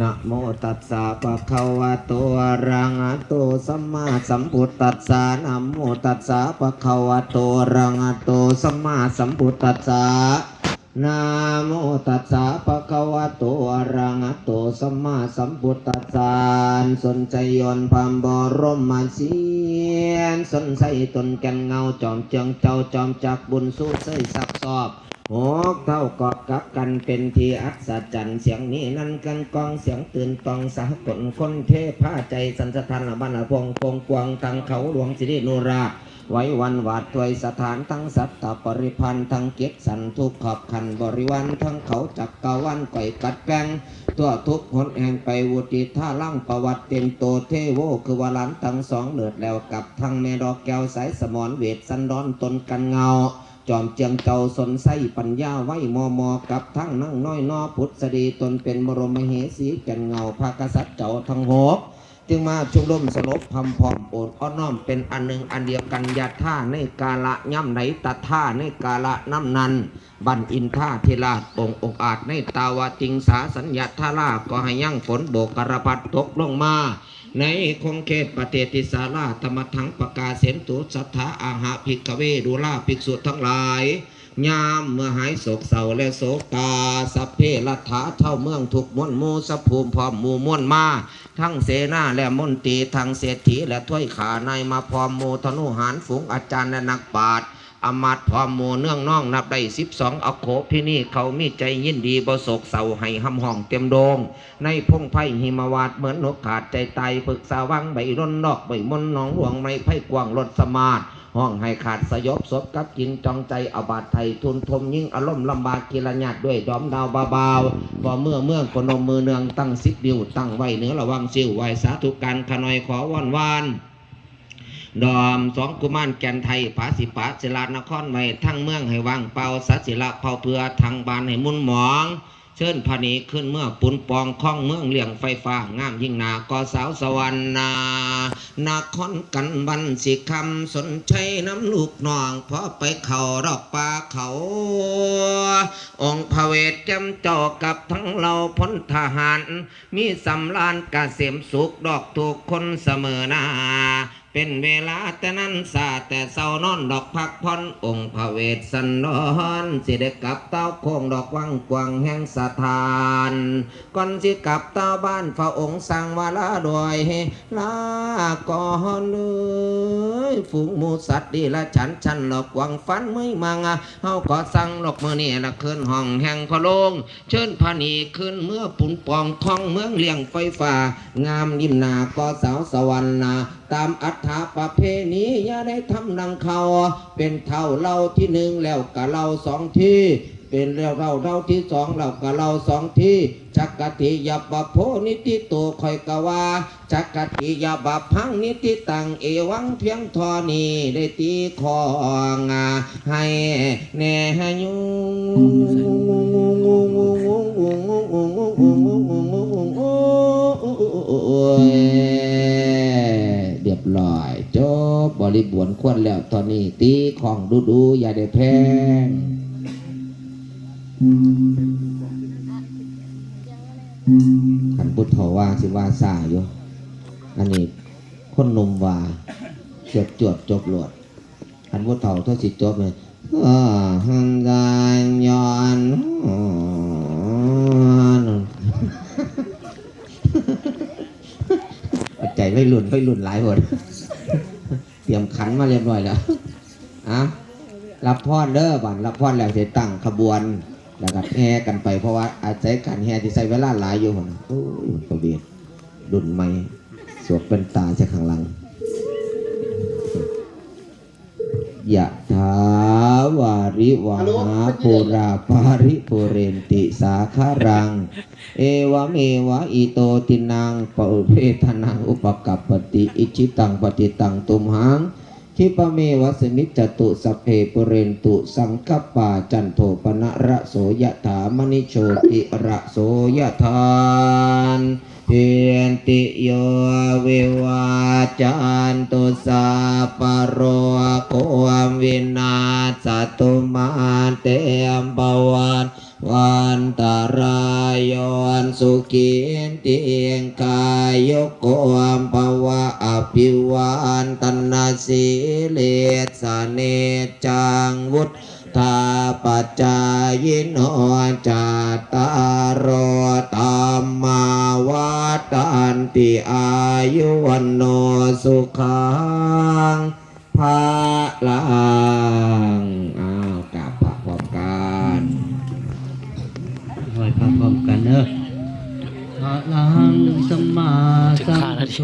นะโมตัสสะปะคะวะโตอะระหะโตสัมมาสัมพุทธัสสะนะโมตัสสะปะคะวะโตอะระหะโตสัมมาสัมพุทธัสสะนะโมตัสสะปะคะวะโตอะระหะโตสัมมาสัมพุทธัสสะสนใจยนพามบรมมาสีนสนใจตนแกันเงาจอมเจียงเจ้าจอมจักบุญสู้เสยสักสอบ หกเท่ากอดกับกันเป็นที่อัศจรรย์เสียงนี้นั่นกันกองเสียงตื่นตองสะกลคนเทพาใจสันสถานละบันละพงพงกวางทางเขาหลวงสิรินุราไว้วันวาดถวยสถานทั้งสัตตปริพันธ์ทั้งเกียรติสันทุกขอบขันบริวันทั้งเขาจักกาวันก่อยกัดแกงตัวทุกหนแห่งไปวุติท่าล่างประวัติเต็มโตเทโวคือวาลันทั้งสองเดือดแล้วกับทั้งเมดอกแก้วสายสมอนเวทสันดอนตนกันเงา จอมเจียงเจ้าสนไส้ปัญญาไว้มอมอกับทั้งนั่งน้อยนอพุทธสดีตนเป็นบรมเหสีแก่นเงาภากษัตริย์เจ้าทั้งหกจึงมาชุมนุมสลบพำพอมโอดอ้อนน้อมเป็นอันหนึ่งอันเดียวกันยาท่าในกาละย่ำไหนตัดท่าในกาละน้ำนัน บันอินท่าเทราองค์อกอาจในตาวาติงสาสัญญาท่าลาก็ให้ยั่งฝนโบกกระพัดตกลงมา ในคงเขตปฏิเทศติสาราธรรมทังประกาศเสนตุสัทธาอาหาภิกขเวดูลาภิกษุทั้งหลายยามเมื่อหายโศกเศร้าและโศกาสัพเพลัทธาเท่าเมืองถูกมวนมูสภูมิพร้อมมูมวนมา ทั้งเสนาและมนตรีทั้งเศรษฐีและถ้วยขาในมาพร้อมโมธนุหารฝูงอาจารย์และนักปราชญ์อมาตพร้อมโมเนื่องน้องนับได้สิบสองอโคที่นี่เขามีใจยินดีบโศกเศร้าให้หำห้องเต็มโดง ในพงไพ่หิมาวาดเหมือนนกขาดใจตายปึกสาวังใบร่นนอกใบมนนองหลวงไม่ไพ่กว่างรถสมาร์ ห้องให้ขาดสยบศพกับกินจองใจอาบาดไทยทุนทมยิ่งอารมณ์ลำบากกิรญาติด้วยดอมดาวเบาๆพอเมื่อเมื่อกนมมือเนืองตั้งสิบดิวตั้งไว้เนื้อระวังซิวไหวสาธุการขนอยขอวอนวานดอมสองกุมารแก่นไทยผาสิปาศิลานครไว้ทั้งเมืองให้วางเป่าสัศิละเผาเพื่อทางบานให้มุนหมอง เชิญพระนีขึ้นเมื่อปุนปองข้องเมืองเลี่ยงไฟฟ้างามยิ่งนากอสาวสวรรณานาคอนกันบันสิคำสนใจน้ำลูกน้องเพราะไปเข่าดอกปลาเขา องค์พระเวทจำเจอกับทั้งเราพลทหาร มีสำรานกเกษมสุขดอกถูกคนเสมอนา เป็นเวลาแต่นั้นสาแต่เศร้านอนดอกพักพรองค์พระเวทสันดอนสิได้กลับเต้าโคงดอกวังกวางแห่งสถานก่อนสิกลับเต้าบ้านพระองค์สั่งวาลาด้วยลาก่อนเลยฝูงมูสัตว์ดีละฉันฉันหลอกวังฟันไม่มังอะเฮาก็สั่งหลอกมือนี่ละขึ้นห้องแห่งพระโลงเชิญพระนีขึ้นเมื่อปุ่นปองคองเมืองเลี้ยงไฟฟ้างามยิ้มหนาก็สาวสวรรณาตามอัฏฐาประเพณีอย่าได้ทำดังเขา เป็นเท่าเล่าที่หนึ่งแล้วกะเล่าสองที่ เป็นแล้วเราเล่าที่สองเรากะเล่าสองที่จักกะทิยาบะโพนิติโตคอยกะว่าจักกะทิยาบะพังนิติตังเอวังเพียงทอนีได้ตีของาให้แน่ยุ ริบวนควรแล้วตอนนี้ตีของดูดูๆอย่าได้แพงขันพุทธว่าสิว่าสาอยู่อันนี้คนนมว่าเสียบจวดจบหลวดขันพุทธเฒ่าท่าสิจบเลยอ่าหันดานย้อนอ่อนใจไม่หลุนไม่หลุนหลายหมด เตรียมขันมาเรียบร้อยแล้วอะรับพรเด้อบันรับพรแล้วเสร็จตั้งขบวน แล้วก็แห่กันไปเพราะว่าอาศัยการแห่ที่ใช้เวลาหลายอยู่หั่นโอ้ยประเบียดดุนไม่สวกเป็นตาจากข้างหลัง ยะถาวาริวหาปูราปาริปุเรนติสาคารัง เอวเมวะอิโตตินังปะเพทนังอุปกัปปติ อิจิตังปฏิตังตุมหัง คิปเมวะสมิจจตุสเพปุเรนตุสังกปาจันโทปนะระโสยถามณิโชติระโสยถานเพียนติโยเววาจันตุสาปโรโกมวินาศตุมาเตมปวันวันตารายยนสุขี ติเองกายโยโกมภวะอภิวันตนาสีเลสเนจังวุฒาปจายโนจัตตารโอธรรมาวัฏันติอายุวันโนสุขังภาลังอ้าวกราบพระพร้อมกัน ไหว้พระพร้อมกันเนอะอะ ระหังสัมมาสัมพุทโธ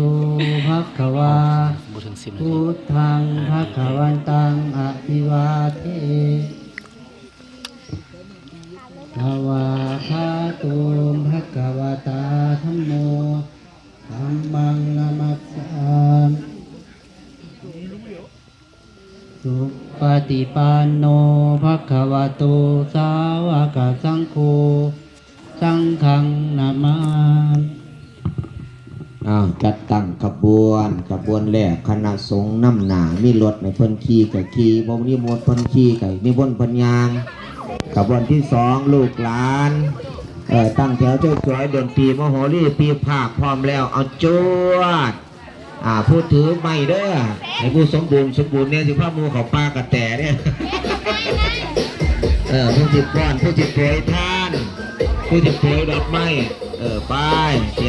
ภะคะวาบุถึงสิบนาพุทีทธังภะคะวันตังอะภิวาเทภวาคาตุมภะคะวตาธัมโมธัมมังนามัสสามิสุปฏิปันโนภะคะวะโตสาวกสังโฆสังฆังนามามิ อ้าวจัดตั้งขบวนขบวนแรกคณะสงฆ์น้ำหนามีรถในพิ่นขี่กับขี่บ่มีมนต์เพิ่นขี่กับนิมนต์พิ่นยางขบวนที่สองลูกหลานเออตั้งแถวเจ้าสวยๆดนตรีมโหรีปีภาคพร้อมแล้วเอาจวดอ่าผู้ถือไม่เด้อให้ผู้สมบูรณ์สมบูรณ์เนี่ยสิพาหมูเขาป้ากระแตเนี่ยเออผู้จิบป้อนผู้จิบโปรยท่านผู้จิบโปรยดอกไม้เออไป